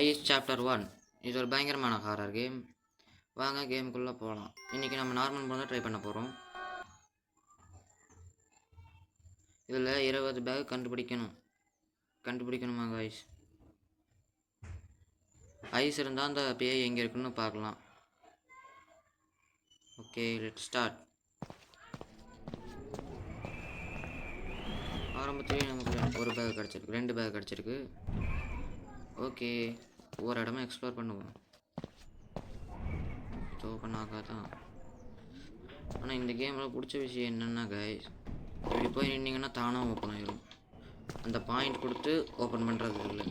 Ice chapter one இது ஒரு பயங்கரமான ஹாரர் கேம் வாங்க கேமுக்குள்ளே போகலாம் இன்றைக்கி நம்ம நார்மல் மோட் தான் ட்ரை பண்ண போகிறோம் இதில் இருபது பேக் கண்டுபிடிக்கணும். கண்டுபிடிக்கணுமா ஐஸ் ஐஸ் இருந்தால் அந்த பேய் எங்கே இருக்குன்னு பார்க்கலாம். ஓகே லெட் ஸ்டார்ட் ஆரம்பத்துலேயும் நமக்கு ஒரு பேக் கிடச்சிருக்கு. ரெண்டு பேக் கிடச்சிருக்கு. ஓகே ஒவ்வொரு இடமும் எக்ஸ்ப்ளோர் பண்ணுவோம். இது ஓப்பன் ஆகாதான். ஆனால் இந்த கேமில் பிடிச்ச விஷயம் என்னென்னா கைஸ் இப்படி போய் நின்னீங்கன்னா தானாக ஓப்பன் ஆயிரும். அந்த பாயிண்ட் கொடுத்து ஓப்பன் பண்ணுறது இல்லை.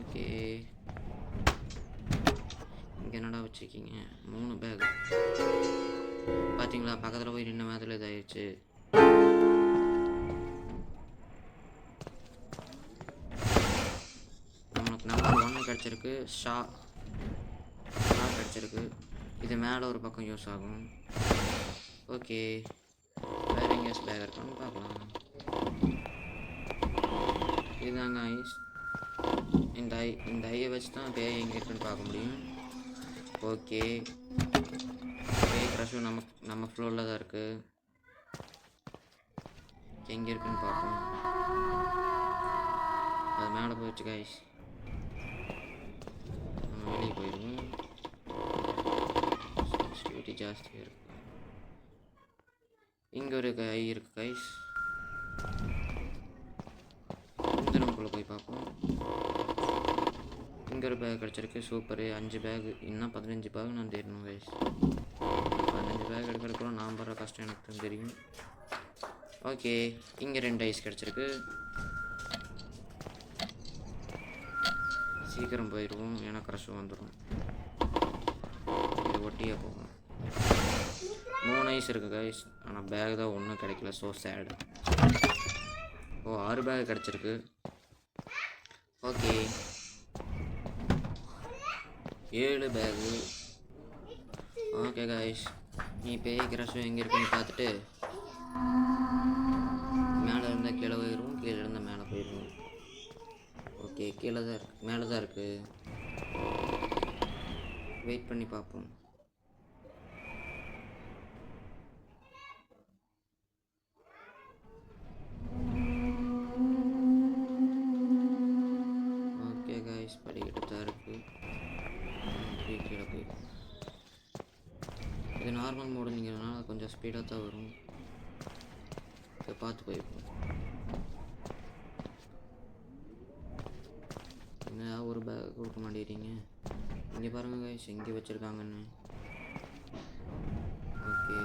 ஓகே. இங்கே என்னடா வச்சுருக்கீங்க? மூணு பேக் பார்த்தீங்களா பக்கத்தில் போய் நின்ன மாதிரி இதாயிடுச்சு கிடச்சிருக்கு ஷா ஷா கிடச்சிருக்கு. இது மேலே ஒரு பக்கம் யூஸ் ஆகும். ஓகே. வேறு எங்கேயாச்சும் பேக் இருக்கான்னு பார்க்கலாம். இதுதாங்க ஐஸ். இந்த ஐ இந்த ஐயை வச்சு தான் பேய் எங்கே இருக்குன்னு பார்க்க முடியும். ஓகே. பேய் க்ரஷும் நம்ம நம்ம ஃப்ளோரில் தான் இருக்குது எங்கே இருக்குன்னு பார்ப்போம். அது மேலே போயிடுச்சு கைஸ் நம்ம வெளியே போயிடுவோம் சென்சிட்டிவிட்டி ஜாஸ்தியாக இருக்கு இங்கே ஒரு கை இருக்கு கைஸ் இந்த ரூம்குள்ளே போய் பார்ப்போம். இங்கே ஒரு பேக் கிடச்சிருக்கு சூப்பரு அஞ்சு பேக் இன்னும் பதினஞ்சு பேக் நான் தேடணும் கைஸ் பதினஞ்சு பேக் எடுக்கிறதுக்குள்ள நான் படுற கஷ்டம் எனக்கு தெரியும். ஓகே இங்கே ரெண்டு ஐஸ் கிடச்சிருக்கு. சீக்கிரம் போயிடுவோம். ஏன்னா க்ரஷ் வந்துடும் இது ஒட்டியே போகும். மூணு ஐஸ் இருக்குது கைஸ் ஆனால் பேக் தான் ஒன்றும் கிடைக்கல. ஸோ சேடு ஓ ஆறு பேக் கிடச்சிருக்கு. ஓகே ஏழு பேகு ஓகே கைஸ் நீ பேய் கிரஷம் எங்கே இருக்குன்னு பார்த்துட்டு கீழே தான் இருக்கு மேலே தான் இருக்குது வெயிட் பண்ணி பார்ப்போம். ஓகே காய்ஸ் படிக்கிட்டு தான் இருக்குது கீழே போயிடும். இது நார்மல் மோடுங்கிறதுனால கொஞ்சம் ஸ்பீடாக தான் வரும். இதை பார்த்து போயிருப்போம் என்ன ஒரு பேக் கொடுக்க மாட்டேறீங்க இங்கே பாருங்க கைஸ் எங்கே வச்சுருக்காங்கன்னு. ஓகே.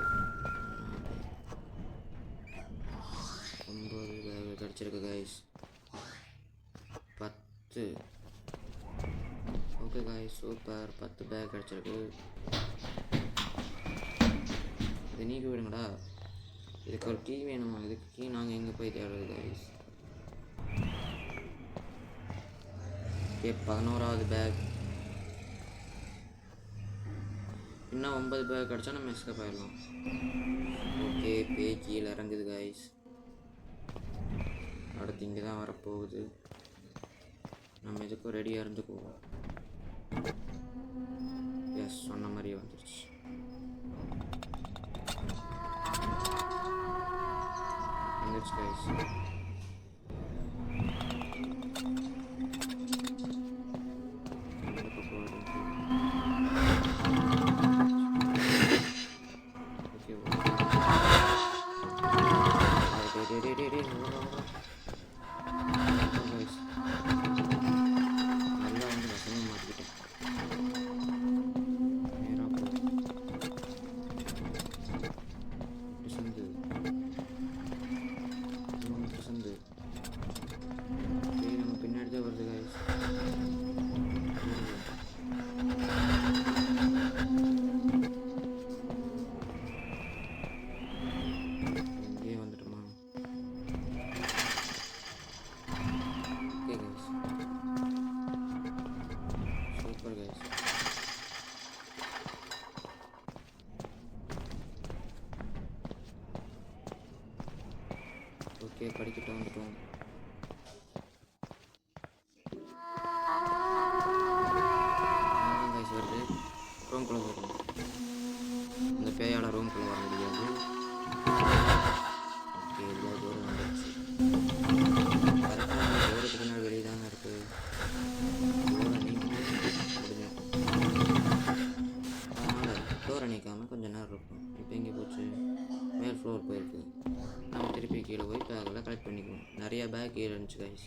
ஒம்பது கிடச்சிருக்கு கைஸ் பத்து. Okay guys super. பத்து பேக் கிடச்சிருக்கு. இது நீக்கி விடுங்கடா. இதுக்கு ஒரு கீ வேணுமா? இதுக்கு கீ நாங்கள் எங்கே போய் தேடுறது காய்ஸ் ஓகே பதினோராவது பேக் இன்னும் ஒன்பது பேர் கிடச்சா நம்ம எஸ்கேப் ஆயிடலாம். ஓகே பே கீழே இறங்குது காய்ஸ் அடுத்து இங்கே தான் வரப்போகுது. நம்ம இதுக்கும் ரெடியாக இருந்துக்குவோம். எஸ் சொன்ன மாதிரியே வந்துருச்சு. வந்துருச்சு கைஸ் பேக் கீழே இருந்துச்சு கைஸ்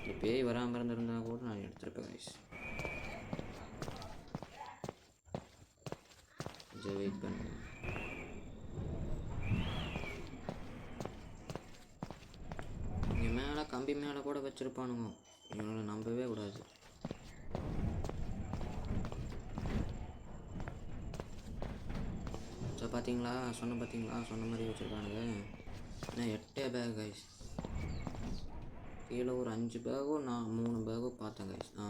இந்த பேய் வராமல் இருந்திருந்தா கூட நான் எடுத்துருப்பேன் கைஸ் கொஞ்சம் வெயிட் பண்ணுங்க. இங்கே மேலே கம்பி மேலே கூட வச்சுருப்பானுங்க. இவங்களை நம்பவே கூடாது. ஸோ பார்த்தீங்களா சொன்ன பார்த்தீங்களா சொன்ன மாதிரி வச்சுருக்கானுங்க. நான் எட்டே பேக் கைஸ் கீழே ஒரு அஞ்சு பேகோ நான் மூணு பேகோ பார்த்தேன் கைஸ் ஆ.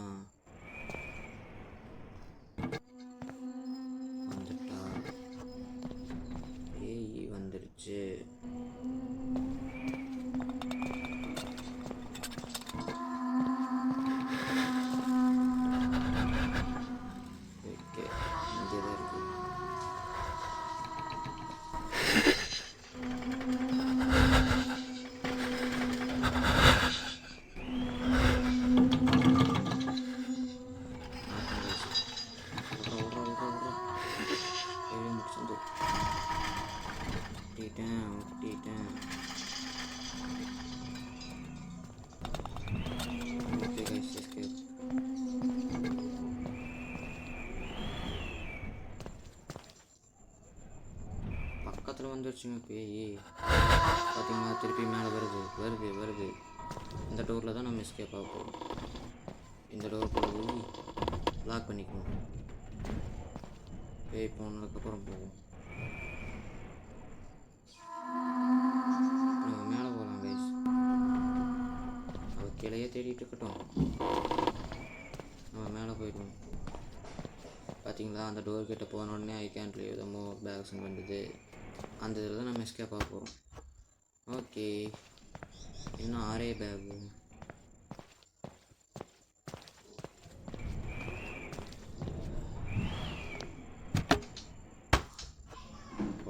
ஒட்டிட்டேன் ஒட்டிட்டேன் ஓகே கைஸ் எஸ்கேப் பக்கத்தில் வந்துருச்சுங்க பேய். பார்த்தீங்களா திருப்பி மேலே வருது வருது வருது. இந்த டோரில் தான் நம்ம எஸ்கேப் ஆக போகிறோம் இந்த டோர் போய் லாக் பண்ணிக்குவோம் பேய் போனதுக்கப்புறம் போவோம் இருக்கட்டும். நம்ம மேலே போயிடுவோம். பார்த்தீங்களா? அந்த டோர் கிட்ட போன உடனே ஐ கேன்ட் லீவ் த மோர் பேக்ஸ்னு வந்தது. அந்த இதில் தான் நம்ம எஸ்கேப் ஆக போகிறோம் ஓகே இன்னும் ஆரே பேகு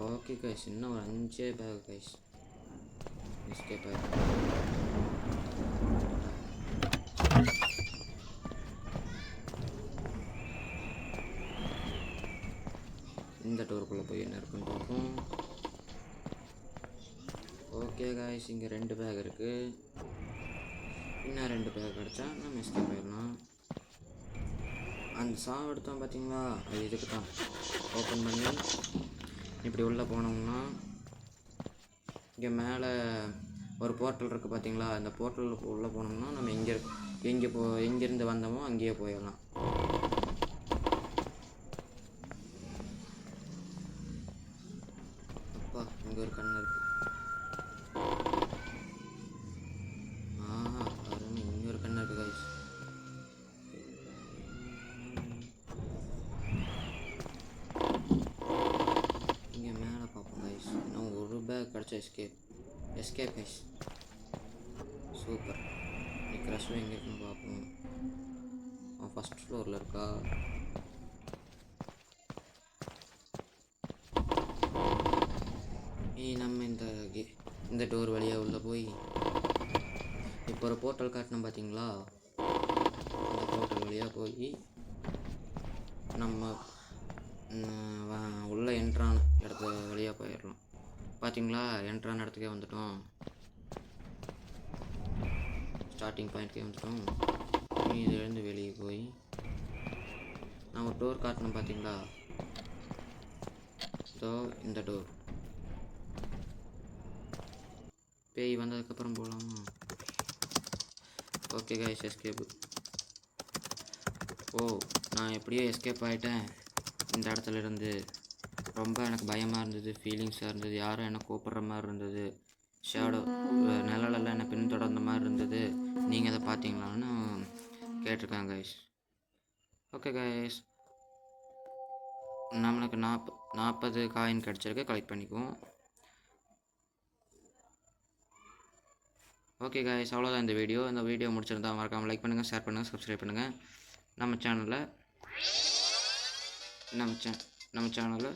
ஓகே கைஸ் இன்னும் ஒரு அஞ்சே பேக் கைஸ் எஸ்கேப் ஆகிடும் இந்த டோருக்குள்ளே போய் என்ன இருக்குன்னு பார்ப்போம். ஓகே காய்ஸ் இங்கே ரெண்டு பேக் இருக்குது இன்னும் ரெண்டு பேக் கிடச்சா நம்ம எஸ்கேப் ஆயிடலாம். அந்த சாவு எடுத்தோம் பார்த்தீங்களா அது இதுக்கு தான். ஓப்பன் பண்ணி இப்படி உள்ளே போனோம்னா இங்கே மேலே ஒரு போர்ட்டல் இருக்குது பார்த்தீங்களா அந்த போர்ட்டலுக்கு உள்ளே போனோம்னா நம்ம எங்கே எங்கே போ எங்கேருந்து வந்தோமோ அங்கேயே போயிடலாம். ஒரு பேக் கிடச்ச எஸ்கேப் சூப்பர் நீ எங்கே இருக்குன்னு பார்ப்போம் அவன் ஃபஸ்ட் ஃப்ளோரில் இருக்கா? ஏய் நம்ம இந்த கே- இந்த டோர் வழியாக உள்ளே போய் இப்போ ஒரு போர்ட்டல் காட்டினோம் பார்த்தீங்களா அந்த போர்ட்டல் வழியாக போய் நம்ம உள்ளே என்ட்ரான இடத்த வழியாக போயிடலாம். பார்த்தீங்களா என்ட்ரான இடத்துக்கே வந்துட்டோம். ஸ்டார்டிங் பாயிண்ட்கே வந்துட்டோம். இனி இதுலேருந்து வெளியே போய் நான் ஒரு டோர் காட்டணும் பார்த்தீங்களா ஸோ இந்த டோர் பேய் வந்ததுக்கப்புறம் போகலாமா ஓகே கைஸ் எஸ்கேப் ஓ நான் எப்படியோ எஸ்கேப் ஆகிட்டேன் இந்த இடத்துல இருந்து. ரொம்ப எனக்கு பயமாக இருந்தது ஃபீலிங்ஸாக இருந்தது யாரும் என்னை கூப்பிட்ற மாதிரி இருந்தது ஷேடோ நிழலெல்லாம் என்னை பின்தொடர்ந்த மாதிரி இருந்தது. நீங்கள் அதை பார்த்தீங்களான்னு கேட்டிருக்காங்க கைஸ் ஓகே கைஸ் நம்மளுக்கு நாற்ப நாற்பது காயின் கிடச்சிருக்கு கலெக்ட் பண்ணிக்குவோம். ஓகே கைஸ் அவ்வளோதான் இந்த வீடியோ இந்த வீடியோ முடிச்சிருந்தா மறக்காமல் லைக் பண்ணுங்கள் ஷேர் பண்ணுங்கள் சப்ஸ்கிரைப் பண்ணுங்கள் நம்ம சேனலில் நம்ம சே நம்ம சேனலில்